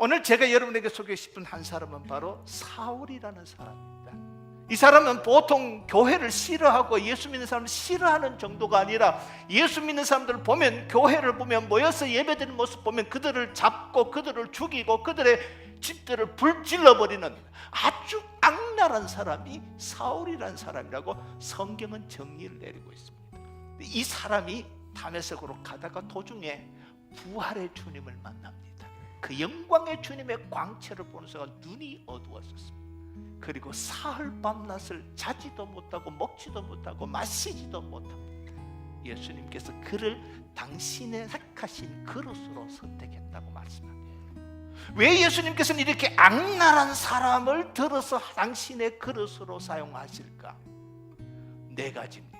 오늘 제가 여러분에게 소개하고 싶은 한 사람은 바로 사울이라는 사람입니다. 이 사람은 보통 교회를 싫어하고 예수 믿는 사람을 싫어하는 정도가 아니라 예수 믿는 사람들을 보면 교회를 보면 모여서 예배드리는 모습 보면 그들을 잡고 그들을 죽이고 그들의 집들을 불질러 버리는 아주 악랄한 사람이 사울이라는 사람이라고 성경은 정의를 내리고 있습니다. 이 사람이 담에색으로 가다가 도중에 부활의 주님을 만납니다. 그 영광의 주님의 광채를 보는 순간 눈이 어두웠었습니다. 그리고 사흘 밤낮을 자지도 못하고 먹지도 못하고 마시지도 못합니다. 예수님께서 그를 당신의 택하신 그릇으로 선택했다고 말씀합니다. 왜 예수님께서는 이렇게 악랄한 사람을 들어서 당신의 그릇으로 사용하실까? 네 가지입니다.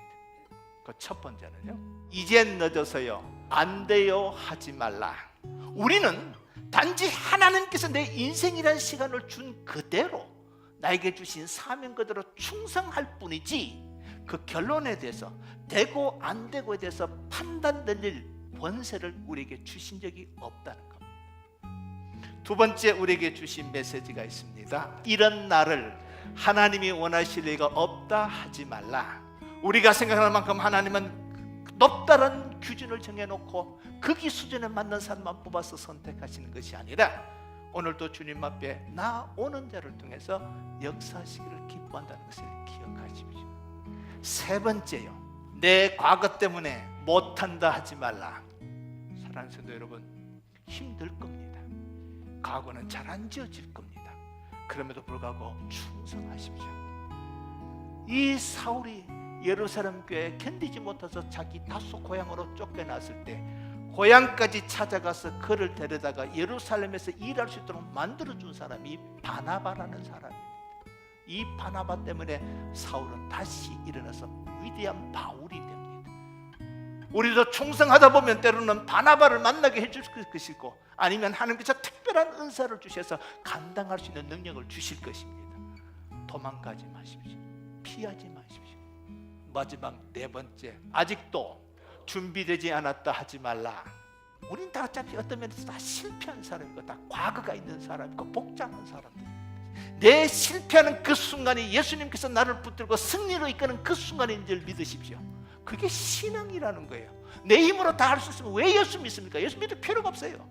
그 첫 번째는요. 이젠 늦어서요. 안 돼요 하지 말라. 우리는 단지 하나님께서 내 인생이라는 시간을 준 그대로 나에게 주신 사명 그대로 충성할 뿐이지 그 결론에 대해서 되고 안 되고에 대해서 판단 내릴 권세를 우리에게 주신 적이 없다는 겁니다. 두 번째 우리에게 주신 메시지가 있습니다. 이런 날을 하나님이 원하실 리가 없다 하지 말라. 우리가 생각하는 만큼 하나님은 높다는 기준을 정해놓고 그 수준에 맞는 사람만 뽑아서 선택하시는 것이 아니라 오늘도 주님 앞에 나 오는 자를 통해서 역사하시기를 기뻐한다는 것을 기억하십시오. 세 번째요. 내 과거 때문에 못한다 하지 말라. 사랑하는 성도 여러분, 힘들 겁니다. 과거는 잘 안 지어질 겁니다. 그럼에도 불구하고 충성하십시오. 이 사울이 예루살렘 교회에 견디지 못해서 자기 다소 고향으로 쫓겨났을 때 고향까지 찾아가서 그를 데려다가 예루살렘에서 일할 수 있도록 만들어 준 사람이 바나바라는 사람입니다. 이 바나바 때문에 사울은 다시 일어나서 위대한 바울이 됩니다. 우리도 충성하다 보면 때로는 바나바를 만나게 해줄 것이고 아니면 하나님께서 특별한 은사를 주셔서 감당할 수 있는 능력을 주실 것입니다. 도망가지 마십시오. 피하지 마십시오. 마지막 네 번째 아직도 준비되지 않았다 하지 말라. 우린 다 어차피 어떤 면에서 다 실패한 사람이고 다 과거가 있는 사람이고 복잡한 사람들. 내 실패하는 그 순간이 예수님께서 나를 붙들고 승리로 이끄는 그 순간인 줄 믿으십시오. 그게 신앙이라는 거예요. 내 힘으로 다 할 수 있으면 왜 예수 믿습니까? 예수 믿을 필요가 없어요.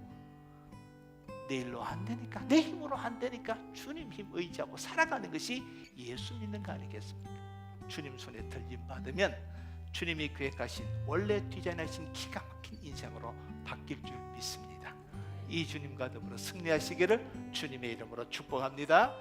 내 일로 안 되니까, 내 힘으로 안 되니까 주님 힘 의지하고 살아가는 것이 예수 믿는 거 아니겠습니까? 주님 손에 들림 받으면 주님이 계획하신 원래 디자인하신 기가 막힌 인생으로 바뀔 줄 믿습니다. 이 주님과 더불어 승리하시기를 주님의 이름으로 축복합니다.